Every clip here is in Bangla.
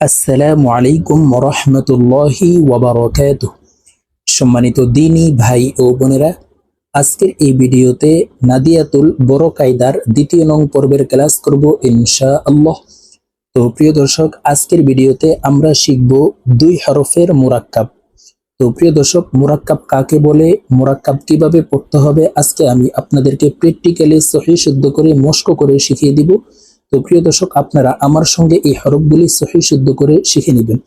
আসসালামু আলাইকুম রহমতুল্লাহি ওয়াবারকাত সম্মানিত দিনী ভাই ও বোনেরা, আজকের এই ভিডিওতে নাদিয়াতুল বড় কায়দার দ্বিতীয় নং পর্বের ক্লাস করব ইনশা আল্লাহ তো প্রিয় দর্শক, আজকের ভিডিওতে আমরা শিখব দুই হরফের মুরাক্কাব। তো প্রিয় দর্শক, মুরাক্কাব কাকে বলে, মুরাক্কাব কীভাবে পড়তে হবে, আজকে আমি আপনাদেরকে প্র্যাকটিক্যালি সহি শুদ্ধ করে মস্ক করে শিখিয়ে দিব। তো প্রিয় দর্শক, আপনারা আমার সঙ্গে এই হরফগুলি সহি শুদ্ধ করে শিখে নেবেন।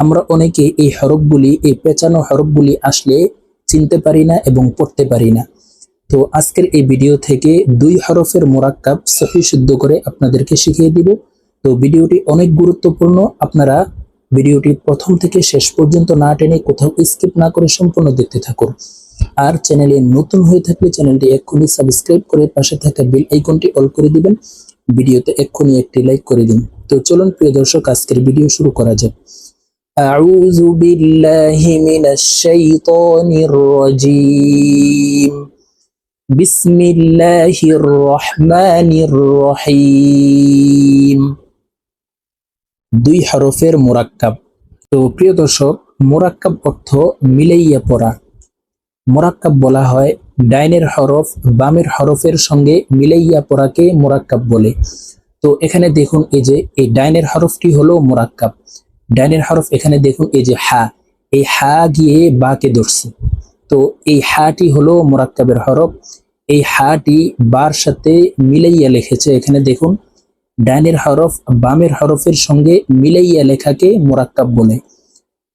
আমরা অনেকে এই হরফগুলি, এই পেঁচানো হরফগুলি আসলে চিনতে পারি না এবং পড়তে পারি না। তো আজকের এই ভিডিও থেকে দুই হরফের মোরাক্কাব সহি শুদ্ধ করে আপনাদেরকে শিখিয়ে দিব। তো ভিডিওটি অনেক গুরুত্বপূর্ণ। আপনারা ভিডিওটি প্রথম থেকে শেষ পর্যন্ত না টেনে কোথাও স্কিপ না করে সম্পূর্ণ দেখতে থাকুন। আর চ্যানেলে নতুন হয়ে থাকলে চ্যানেলটি এক্ষুনি সাবস্ক্রাইব করে পাশে থাকা বেল আইকনটি অল করে দিবেন। ভিডিওতে এক্ষুনি একটি লাইক করে দিন তো চলুন প্রিয় দর্শক আজকের ভিডিও শুরু করা যাক أعوذ بالله من الشيطان الرجيم بسم الله الرحمن الرحيم দুই হরফের মোরাক্কাব তো প্রিয় দর্শক মোরাক্কাব অর্থ মিলাইয়া পড়া মোরাক্কাব বলা হয় ডাইনের হরফ, বামের হরফের সঙ্গে মিলাইয়া পড়াকে মোরাক্কাব বলে। তো এখানে দেখুন এই যে, এই ডাইনের হরফটি হলো মোরাক্কাব। ডাইনের হরফ এখানে দেখুন এই যে হা, এই হা গিয়ে বাকে ধরছে। তো এই হাটি হলো মোরাক্কাবের হরফ। এই হাটি বার সাথে মিলাইয়া লিখেছে। এখানে দেখুন, ডাইনের হরফ, বামের হরফের সঙ্গে মিলাইয়া লেখাকে মোরাক্কাব বলে।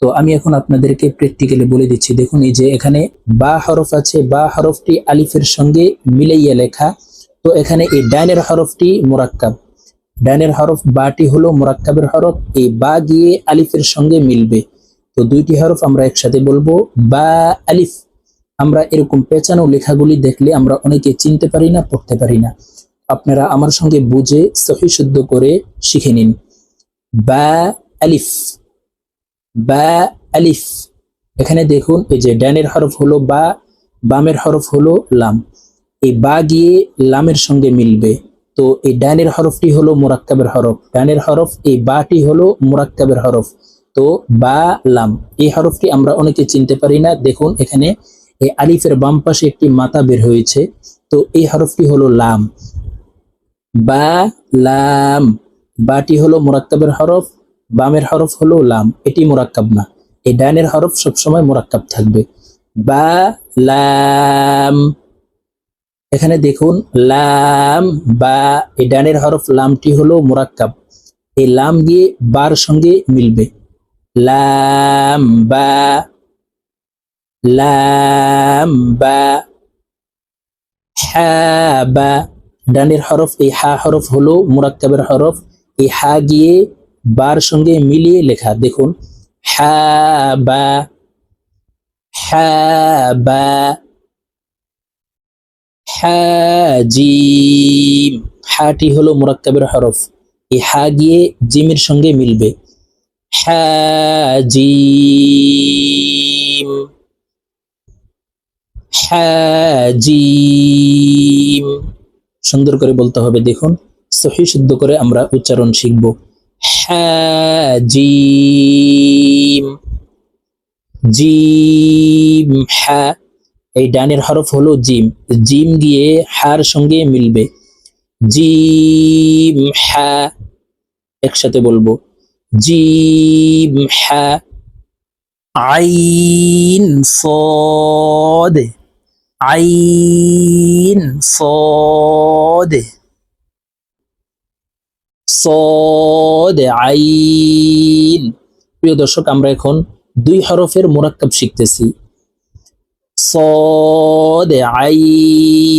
তো আমি এখন আপনাদেরকে প্র্যাকটিক্যালি বলে দিচ্ছি। দেখুন, এই যে এখানে বা হরফ আছে, বা হরফটি আলিফের সঙ্গে মিলাইয়া লেখা। তো এখানে এই ডাইনের হরফটি মোরাক্কাব। ডাইনের হরফ বাটি হলো মোরাক্কাবের হরফ, এই বা গিয়ে আলিফের সঙ্গে মিলবে। তো দুইটি হরফ আমরা একসাথে বলব, বা, আলিফ। আমরা এরকম পেঁচানো লেখাগুলি দেখলে আমরা অনেকে চিনতে পারি না, পড়তে পারি না। আপনারা আমার সঙ্গে বুঝে সহি শুদ্ধ করে শিখে নিন। বা, আলিফ। বা আলিফ। এখানে দেখুন, এই যে ডানের হরফ হলো বা, বামের হরফ হলো লাম। এই বা গিয়ে লামের সঙ্গে মিলবে। তো এই ডানের হরফটি হলো মোরাক্কাবের হরফ। ডানের হরফ, এই বাটি হলো মোরাক্কাবের হরফ। তো বা, লাম। এই হরফটি আমরা অনেকে চিনতে পারি না। দেখুন, এখানে এই আলিফের বাম পাশে একটি মাথা বের হয়েছে। তো এই হরফটি হলো লাম। বা, লাম। বাটি হলো মোরাক্কাবের হরফ। বামের হরফ হলো লাম, এটি মোরাক্কাব না। এই ডানের হরফ সবসময় মোরাক্কাব থাকবে। বা, লাম। এখানে দেখুন, লাম, বা, এই ডানের হরফ লামটি হলো মোরাক্কাব। এই লাম গিয়ে বার সঙ্গে মিলবে। লাম, বা লাম, বা হ্যাঁ বা। ডানের হরফ, এই হা হরফ হলো মোরাক্কাবের হরফ। এই হা গিয়ে বার সঙ্গে মিলিয়ে লেখা, দেখুন হাটি হলো মুরাক্কাবের হরফ। এই হা গিয়ে জিমের সঙ্গে মিলবে। হাজিম হাজিম সুন্দর করে বলতে হবে, দেখুন, সহি শুদ্ধ করে আমরা উচ্চারণ শিখব। জিম জিম, হা। এই ডানের হরফ হলো জিম। জিম দিয়ে হার সঙ্গে মিলবে। জিম, হা। একসাথে বলব। জিম, হা। আইন, সদ। আইন, সদ। صاد আইন প্রিয় দর্শক আমরা এখন দুই হরফের মোরাক্কাব শিখতেছি صاد عين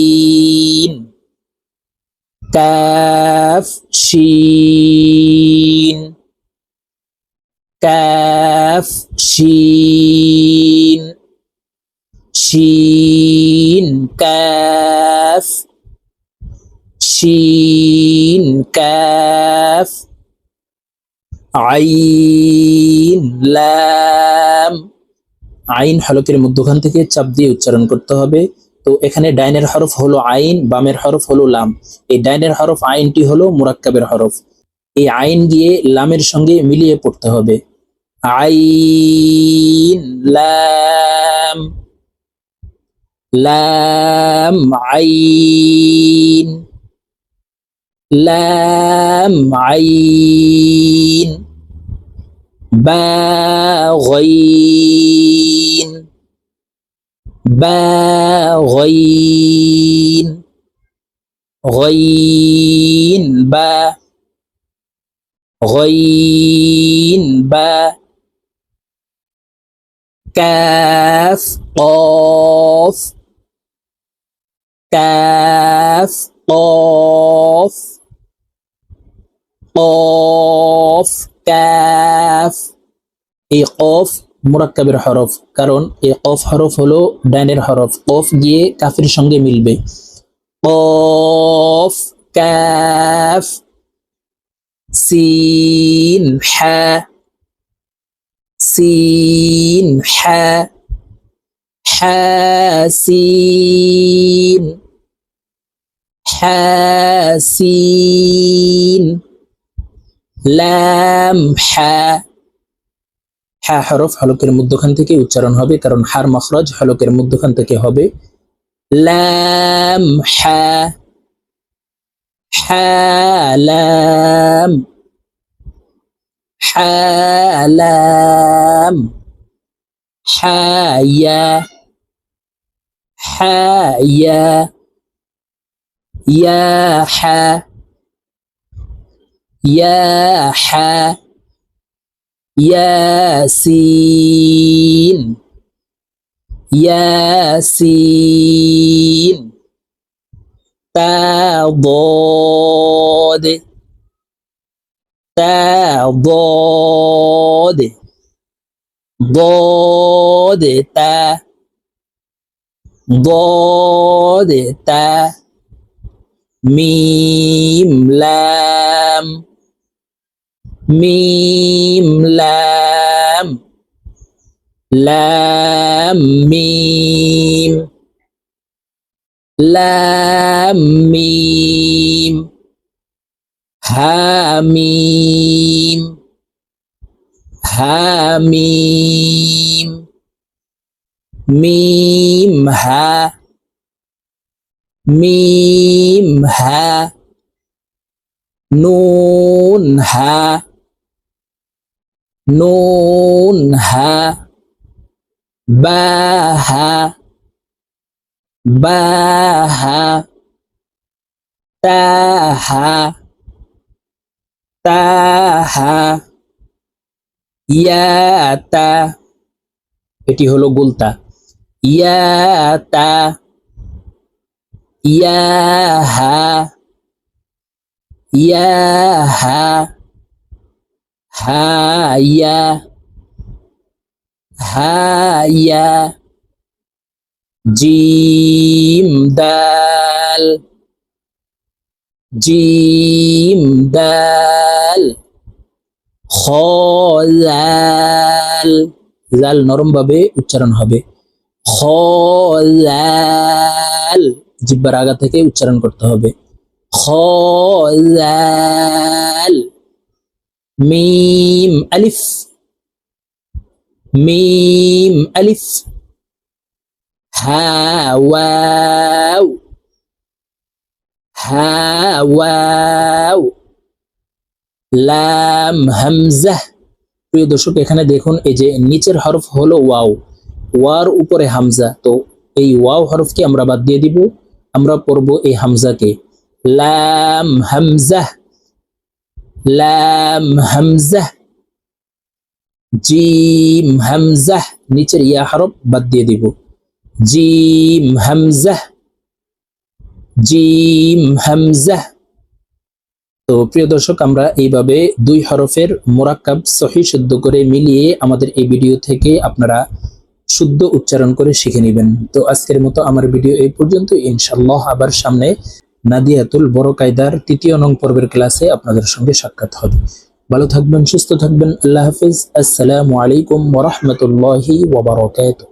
كاف شين كاف شين شين كاف শিন কাফ আইন লাম আইন হলকের মধ্যখান থেকে চাপ দিয়ে উচ্চারণ করতে হবে। তো এখানে ডাইনের হরফ হলো আইন, বামের হরফ হলো লাম। এই ডাইনের হরফ আইনটি হলো মুরাক্কাবের হরফ। এই আইন গিয়ে লামের সঙ্গে মিলিয়ে পড়তে হবে। আইন, লাম লাম, আইন। لام عين باغين باغين غين با غين با كاف قاف كاف قاف কফ ক্যাফ এই কফ মোরাক্কাবের হরফ কারণ এই কফ হরফ হলো ডাইনের হরফ কফ গিয়ে কাফের সঙ্গে মিলবে। কফ ক্যাফ সিন হ্যা সিন হ্যা হাসিন হাসিন লাম হ্যা হ্যা হরফ হলকের মধ্যখান থেকে উচ্চারণ হবে, কারণ হার মখরজ হলকের মধ্যখান থেকে হবে। ল্যাম হ্যা হালাম হালাম হায়া হায়া ইয়া, হা. Ya Ha Yasin Yasin Ta Dod Ta Dod Dod Ta Dod Ta Mim Lam. ميم لام لام ميم لام ميم حاميم حاميم ميم ها ميم ها نون ها নুন হা বাহা বাহা তাহা তাহা ইয়াতা এটি হলো গোলতা। ইয়াতা ইয়াহা ইয়াহা হায়া হায়া জিম দাল। জিম দাল। খলাল। লাল নরম ভাবে উচ্চারণ হবে। খলাল। জিব্বার আগা থেকে উচ্চারণ করতে হবে। খলাল। মিম, আলিফ। মিম, আলিফ। হাওয়াও হাওয়াও লাম হামজাহ প্রিয় দর্শক, এখানে দেখুন, এই যে নিচের হরফ হলো ওয়াও। ওয়ার উপরে হামজা। তো এই ওয়াও হরফকে আমরা বাদ দিয়ে দিব। আমরা পড়ব এই হামজাকে। লাম হামজাহ লাম হামজাহ জিম হামজাহ নিচের ইয়া হরফ বাদ দিয়ে দিব। জিম হামজাহ জিম হামজাহ তো প্রিয় দর্শক, আমরা এইভাবে দুই হরফের মোরাক্কাব সহি শুদ্ধ করে মিলিয়ে আমাদের এই ভিডিও থেকে আপনারা শুদ্ধ উচ্চারণ করে শিখে নেবেন। তো আজকের মতো আমার ভিডিও এই পর্যন্ত ইনশাল্লাহ আবার সামনে নাদিয়াতুল বড় কায়দার তৃতীয় নং পর্বের ক্লাসে আপনাদের সঙ্গে সাক্ষাৎ হবে। ভালো থাকবেন, সুস্থ থাকবেন, আল্লাহ হাফিজ। আসসালামু আলাইকুম ওরহমতুল্লাহি ওবরাকাতুহ